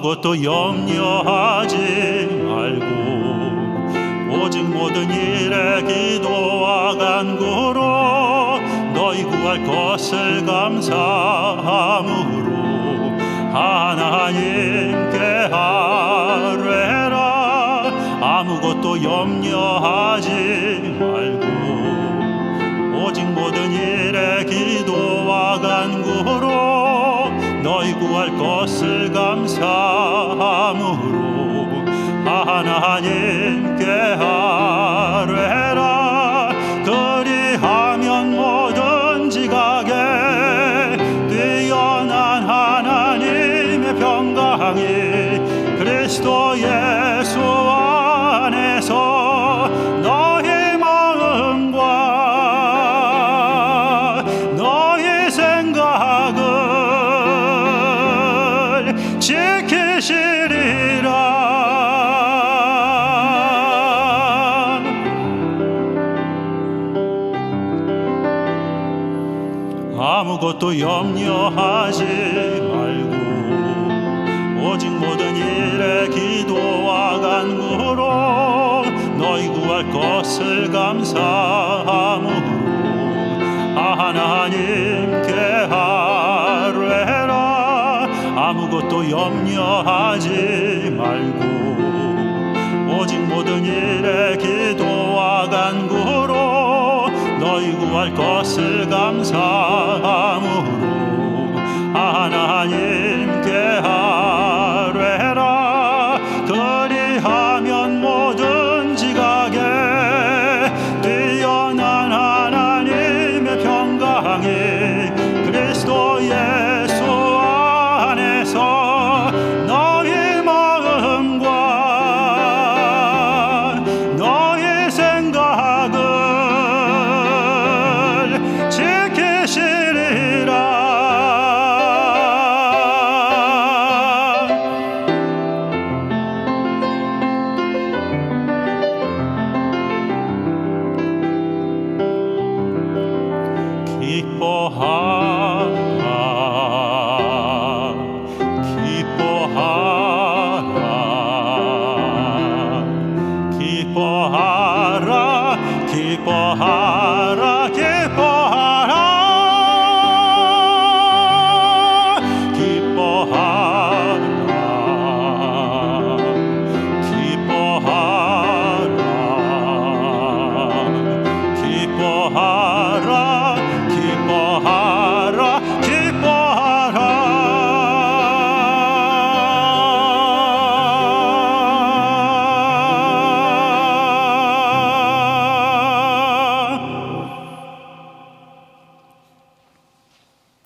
아무것도 염려하지 말고 오직 모든 일에 기도와 간구로 너희 구할 것을 감사함으로 하나님께 아뢰라. 아무것도 염려하지 말고 오직 모든 일에 기도와 간구로 구할 것을 감사함으로 하나님께 아뢰라. 그리하면 뭐든지 가게 뛰어난 하나님의 평강이 그리스도 예수 안에서 너희 마음과 너희 생각을 지키시리라. 아무것도 염려하지 말고 오직 모든 일에 기도와 간구로 너희 구할 것을 감사함으로 하나님께 아무것도 염려하지 말고 오직 모든 일에 기도와 간구로 너희 구할 것을 감사함으로 하나님 기뻐하라 기뻐하라 기뻐하라 기뻐하라 기뻐하라 기뻐하라 기뻐하라